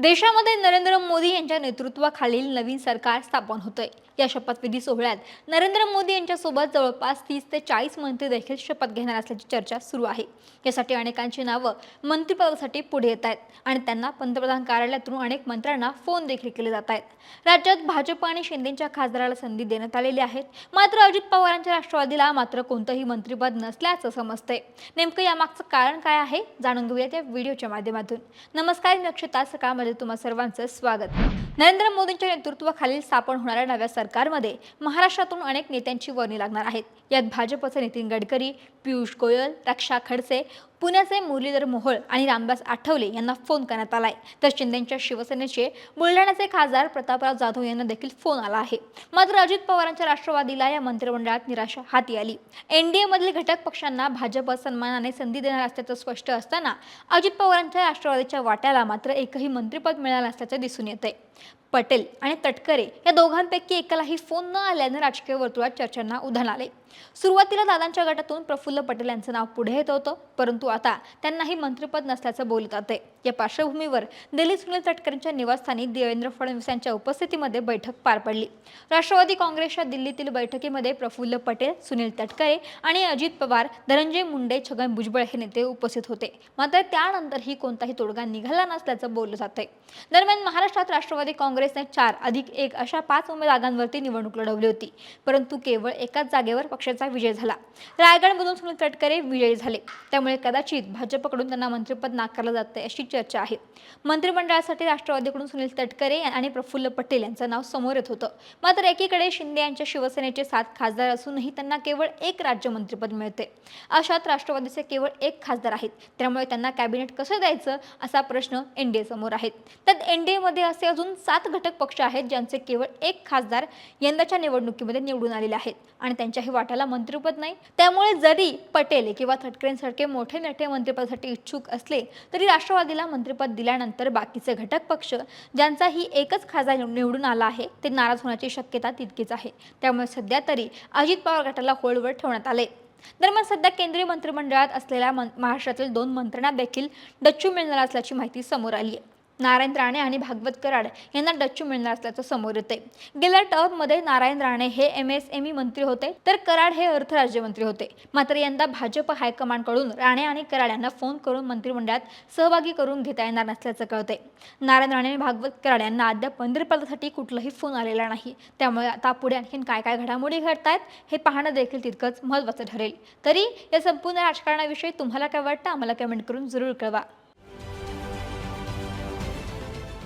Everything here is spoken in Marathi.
देशामध्ये नरेंद्र मोदी यांच्या नेतृत्वाखालील नवीन सरकार स्थापन होतंय. या शपथविधी सोहळ्यात नरेंद्र मोदी यांच्यासोबत जवळपास तीस ते चाळीस मंत्री देखील शपथ घेणार असल्याची चर्चा सुरू आहे. यासाठी अनेकांची नावं मंत्रिपदासाठी पुढे येत आहेत आणि त्यांना पंतप्रधान कार्यालयातून अनेक मंत्र्यांना फोन देखील केले जात आहेत. राज्यात भाजप आणि शिंदेच्या खासदाराला संधी देण्यात आलेली आहे मात्र अजित पवारांच्या राष्ट्रवादीला मात्र कोणतंही मंत्रिपद नसल्याचं समजतंय. नेमकं यामागचं कारण काय आहे? जाणून घेऊयात या व्हिडिओच्या माध्यमातून. नमस्कार मी अक्षता. मध्ये तुम्हा सर्वांचं स्वागत. नरेंद्र मोदींच्या नेतृत्वाखालील स्थापन होणाऱ्या नव्या सरकारमध्ये महाराष्ट्रातून अनेक नेत्यांची वर्णी लागणार आहेत. यात भाजपचे नितीन गडकरी पियुष गोयल रक्षा खडसे पुण्याचे मुरलीधर मोहोळ आणि रामदास आठवले यांना फोन करण्यात आलाय. तर शिंदेच्या शिवसेनेचे बुलढाण्याचे खासदार प्रतापराव जाधव यांना देखील फोन आला आहे. मात्र अजित पवारांच्या राष्ट्रवादीला या मंत्रिमंडळात निराशा हाती आली. एनडीए मधील घटक पक्षांना भाजप सन्मानाने संधी देणार असल्याचं स्पष्ट असताना अजित पवारांच्या राष्ट्रवादीच्या वाट्याला मात्र एकही मंत्रिपद मिळालं असल्याचं दिसून येतंय. पटेल आणि तटकरे या दोघांपैकी एकालाही फोन न आल्यानं राजकीय वर्तुळात चर्चांना उधाण आले सुरुवातीला दादांच्या गटातून प्रफुल्ल पटेल यांचं नाव पुढे येत होतं परंतु आता त्यांनाही मंत्रिपद नसल्याचं बोलत आहे या पार्श्वभूमीवर दिल्ली सुनील तटकरेंच्या निवासस्थानी देवेंद्र फडणवीस यांच्या उपस्थितीमध्ये बैठक पार पडली. राष्ट्रवादी काँग्रेसच्या दिल्लीतील बैठकीमध्ये प्रफुल्ल पटेल सुनील तटकरे आणि अजित पवार धनंजय मुंडे छगन भुजबळ हे नेते उपस्थित होते. मात्र त्यानंतरही कोणताही तोडगा निघाला नसल्याचं बोललं जातंय. दरम्यान महाराष्ट्रात राष्ट्रवादी काँग्रेसने चार अधिक एक अशा पाच उमेद जागांवरती निवडणूक लढवली होती परंतु केवळ एकाच जागेवर पक्षाचा विजय झाला. रायगडमधून सुनील तटकरे विजयी झाले. त्यामुळे कदाचित भाजपकडून त्यांना मंत्रिपद नाकारलं जातं अशी चर्चा आहे. मंत्रिमंडळासाठी राष्ट्रवादीकडून सुनील तटकरे आणि प्रफुल्ल पटेल यांचं नाव समोर येत होतं. मात्र एकीकडे शिंदे यांच्या शिवसेनेचे सात खासदार असूनही त्यांना केवळ एक राज्य मंत्रिपद मिळते अशात राष्ट्रवादीचे केवळ एक खासदार आहेत. त्यामुळे त्यांना कॅबिनेट कसं द्यायचं असा प्रश्न एनडीए समोर आहेत त्यात एनडीएमध्ये असे अजून सात घटक पक्ष आहेत ज्यांचे केवळ एक खासदार यंदाच्या निवडणुकीमध्ये निवडून आलेले आहेत आणि त्यांच्याही वाट्याला मंत्रिपद नाही. त्यामुळे जरी पटेल किंवा थटकरेंसारखे मोठे नेते मंत्रिपदासाठी इच्छुक असले तरी राष्ट्रवादीला मंत्रिपद दिल्यानंतर बाकीचे घटक पक्ष ज्यांचा ही एकच खासदार निवडून आला आहे ते नाराज होण्याची शक्यता तितकीच आहे. त्यामुळे सध्या तरी अजित पवार गटाला होल्डवर ठेवण्यात आले. दरम्यान सध्या केंद्रीय मंत्रिमंडळात असलेल्या महाराष्ट्रातील दोन मंत्र्यांना देखील डच्चू मिळणार असल्याची माहिती समोर आली आहे नारायण राणे आणि भागवत कराड यांना डच्चू मिळणार असल्याचं समोर येते गेल्या टर्ममध्ये नारायण राणे हे एम एस एम ई मंत्री होते तर कराड हे अर्थ राज्यमंत्री होते. मात्र यंदा भाजप हायकमांडकडून राणे आणि कराड यांना फोन करून मंत्रिमंडळात सहभागी करून घेता येणार नसल्याचं कळतंय. नारायण राणे आणि भागवत कराड यांना अद्याप मंत्रिपदासाठी कुठलाही फोन आलेला नाही. त्यामुळे आता पुढे आणखीन काय काय घडामोडी घडतायत हे पाहणं देखील तितकंच महत्त्वाचं ठरेल. तरी या संपूर्ण राजकारणाविषयी तुम्हाला काय वाटतं? आम्हाला कमेंट करून जरूर कळवा.